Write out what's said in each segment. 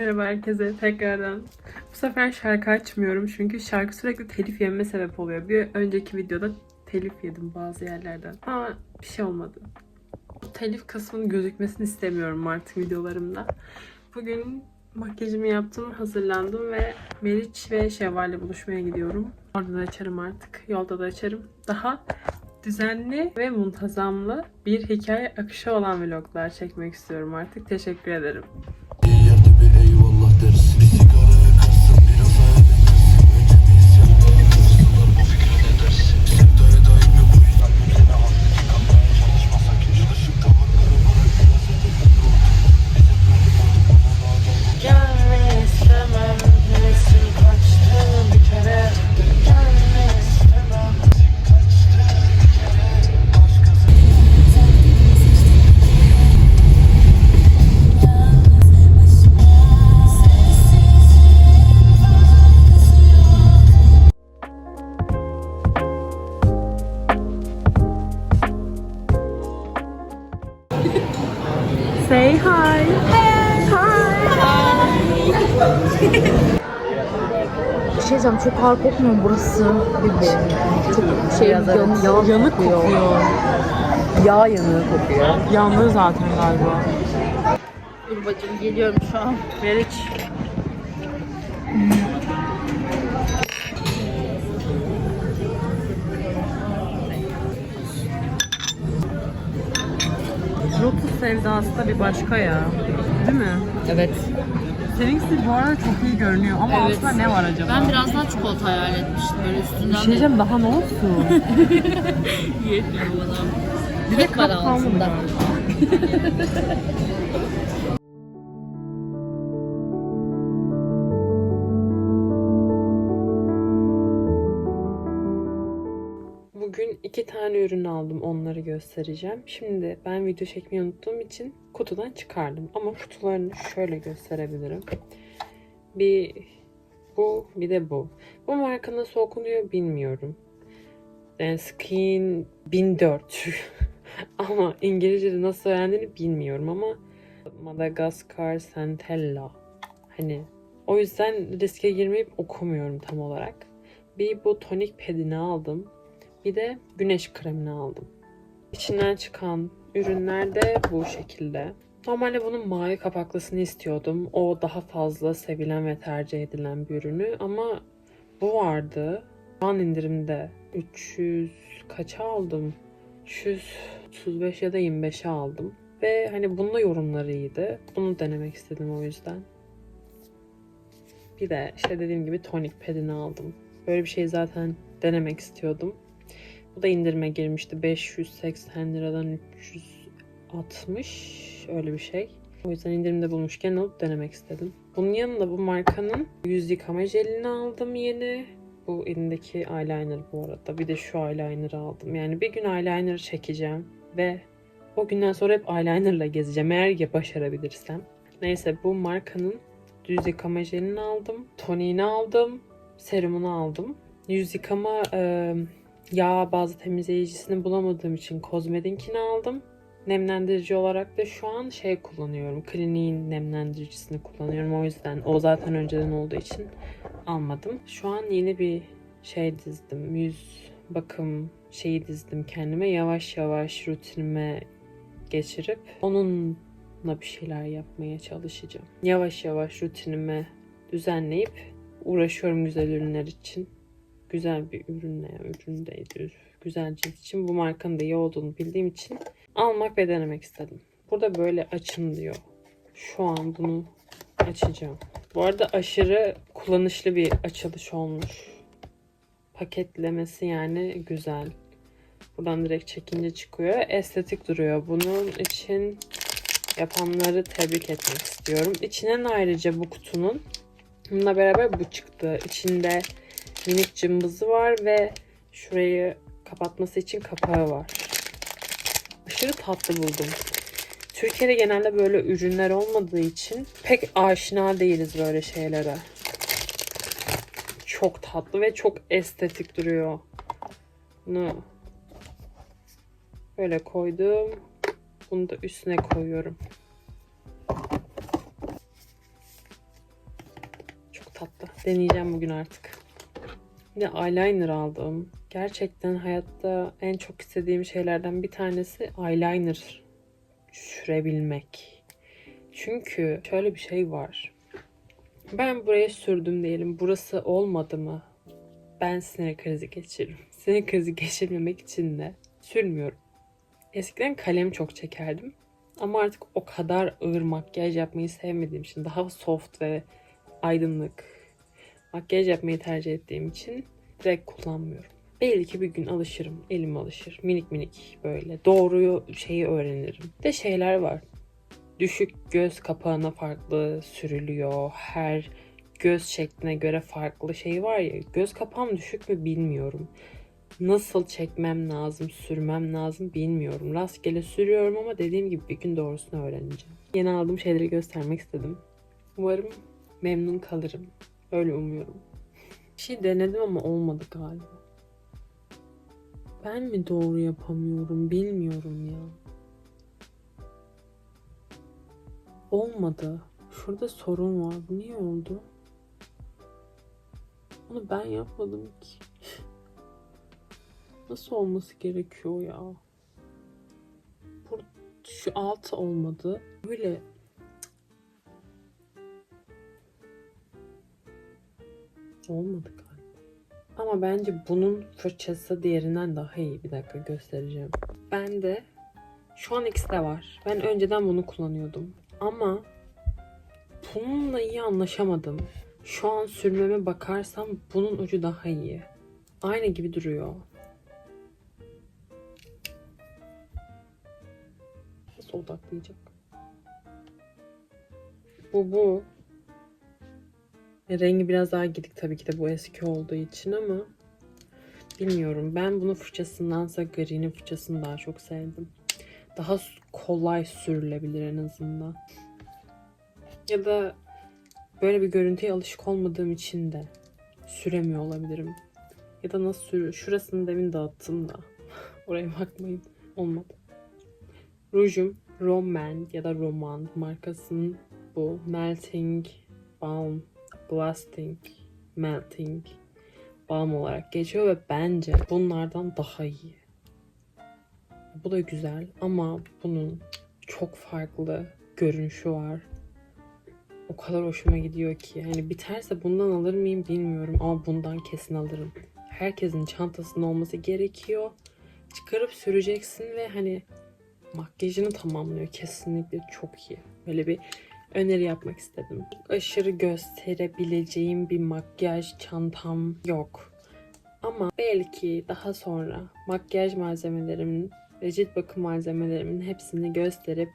Merhaba herkese tekrardan. Bu sefer şarkı açmıyorum çünkü şarkı sürekli telif yememe sebep oluyor. Bir önceki videoda telif yedim bazı yerlerden. Ama bir şey olmadı. Bu telif kısmının gözükmesini istemiyorum artık videolarımda. Bugün makyajımı yaptım, hazırlandım ve Meriç ve Şevval'le buluşmaya gidiyorum. Orada da açarım artık. Yolda da açarım. Daha düzenli ve muntazamlı bir hikaye akışı olan vloglar çekmek istiyorum artık. Teşekkür ederim. Say hi. Bir şey diyeceğim çok ağır kokmuyor mu burası? Çok şey yan, yan, yanık kokuyor. Yağ yanığı kokuyor. Yandı zaten galiba. Dur bacım geliyorum şu an. Meriç. Lotus sevdası da bir başka ya. Değil mi? Evet. Seninkisi bu arada çok iyi görünüyor ama Evet. aslında ne var acaba? Ben biraz daha çikolata hayal etmiştim böyle bir üstünden şey diyeceğim daha ne olsun? yetmiyor bana. Bir de Tek var kap kalmadı altında. galiba. iki tane ürün aldım. Onları göstereceğim. Şimdi ben video çekmeyi unuttuğum için kutudan çıkardım. Ama kutularını şöyle gösterebilirim. Bir bu bir de bu. Bu marka nasıl okunuyor bilmiyorum. Yani Skin 1004. ama İngilizce'de nasıl öğrendiğini bilmiyorum ama Madagascar Centella. Hani o yüzden riske girmeyip okumuyorum tam olarak. Bir bu tonik pedini aldım. Bir de güneş kremini aldım. İçinden çıkan ürünler de bu şekilde. Normalde bunun mavi kapaklısını istiyordum. O daha fazla sevilen ve tercih edilen bir ürünü ama bu vardı. An indirimde 300 kaça aldım? 335 ya da 25'e aldım. Ve hani bunun da yorumları iyiydi. Bunu denemek istedim o yüzden. Bir de işte dediğim gibi tonik pedini aldım. Böyle bir şey zaten denemek istiyordum. Bu da indirime girmişti. 580 liradan 360 öyle bir şey. O yüzden indirimde bulmuşken alıp denemek istedim. Bunun yanında bu markanın yüz yıkama jelini aldım yeni. Bu elindeki eyeliner bu arada. Bir de şu eyeliner'ı aldım. Yani bir gün eyeliner çekeceğim ve o günden sonra hep eyelinerla gezeceğim eğer ya başarabilirsem. Neyse bu markanın yüz yıkama jelini aldım. Toniğini aldım. Serumunu aldım. Yüz yıkama yağ bazı temizleyicisini bulamadığım için Kozmedinkini aldım. Nemlendirici olarak da şu an şey kullanıyorum. Clinique'in nemlendiricisini kullanıyorum. O yüzden o zaten önceden olduğu için almadım. Şu an yeni bir şey dizdim. Yüz bakım şeyi dizdim kendime. Yavaş yavaş rutinime geçirip onunla bir şeyler yapmaya çalışacağım. Yavaş yavaş rutinime düzenleyip uğraşıyorum güzel ürünler için. Güzel bir ürünle, ürün değil, güzel cilt için bu markanın da iyi olduğunu bildiğim için almak ve denemek istedim. Burada böyle açın diyor. Şu an bunu açacağım. Bu arada aşırı kullanışlı bir açılış olmuş. Paketlemesi yani güzel. Buradan direkt çekince çıkıyor. Estetik duruyor. Bunun için yapanları tebrik etmek istiyorum. İçinden ayrıca bu kutunun bununla beraber bu çıktı. İçinde minik cımbızı var ve şurayı kapatması için kapağı var. Aşırı tatlı buldum. Türkiye'de genelde böyle ürünler olmadığı için pek aşina değiliz böyle şeylere. Çok tatlı ve çok estetik duruyor. Bunu böyle koydum. Bunu da üstüne koyuyorum. Deneyeceğim bugün artık. Bir eyeliner aldım. Gerçekten hayatta en çok istediğim şeylerden bir tanesi eyeliner sürebilmek. Çünkü şöyle bir şey var. Ben buraya sürdüm diyelim. Burası olmadı mı? Ben sinir krizi geçiririm. Sinir krizi geçirmemek için de sürmüyorum. Eskiden kalem çok çekerdim. Ama artık o kadar ağır makyaj yapmayı sevmediğim için daha soft ve aydınlık makyaj yapmayı tercih ettiğim için direkt kullanmıyorum. Belki bir gün alışırım, elim alışır. Minik minik böyle doğruyu şeyi öğrenirim. De şeyler var. Düşük göz kapağına farklı sürülüyor. Her göz şekline göre farklı şey var ya. Göz kapağım düşük mü bilmiyorum. Nasıl çekmem lazım, sürmem lazım bilmiyorum. Rastgele sürüyorum ama dediğim gibi bir gün doğrusunu öğreneceğim. Yeni aldığım şeyleri göstermek istedim. Umarım memnun kalırım. Öyle umuyorum. Bir şey denedim ama olmadı galiba. Ben mi doğru yapamıyorum bilmiyorum ya. Olmadı. Şurada sorun var. Niye oldu? Onu ben yapmadım ki. Nasıl olması gerekiyor ya? Bu, şu altı olmadı. Böyle olmadı galiba. Ama bence bunun fırçası diğerinden daha iyi. Bir dakika göstereceğim. Ben de şu an ikisi de var. Ben önceden bunu kullanıyordum. Ama bununla iyi anlaşamadım. Şu an sürmeme bakarsam bunun ucu daha iyi. Aynı gibi duruyor. Nasıl odaklayacak? Bu bu. Rengi biraz daha gidik tabii ki de bu eski olduğu için ama bilmiyorum. Ben bunu fırçasındansa Green'in fırçasını daha çok sevdim. Daha kolay sürülebilir en azından. Ya da böyle bir görüntüye alışık olmadığım için de süremiyor olabilirim. Ya da nasıl sürüyor? Şurasını demin dağıttım da. Oraya bakmayın. Olmadı. Rujum Roman ya da Roman markasının bu Melting Balm Blasting Melting Balm olarak geçiyor ve bence bunlardan daha iyi. Bu da güzel ama bunun çok farklı görünüşü var. O kadar hoşuma gidiyor ki. Yani biterse bundan alır mıyım bilmiyorum ama bundan kesin alırım. Herkesin çantasında olması gerekiyor. Çıkarıp süreceksin ve hani makyajını tamamlıyor. Kesinlikle çok iyi. Böyle bir öneri yapmak istedim. Aşırı gösterebileceğim bir makyaj çantam yok. Ama belki daha sonra makyaj malzemelerimin ve cilt bakım malzemelerimin hepsini gösterip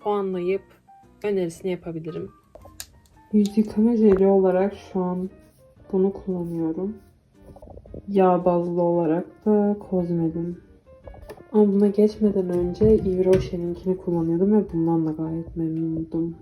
puanlayıp önerisini yapabilirim. Yüz yıkama jeli olarak şu an bunu kullanıyorum. Yağ bazlı olarak da Kozmed'in. Ama buna geçmeden önce Yves Rocher'inkini kullanıyordum ve bundan da gayet memnundum.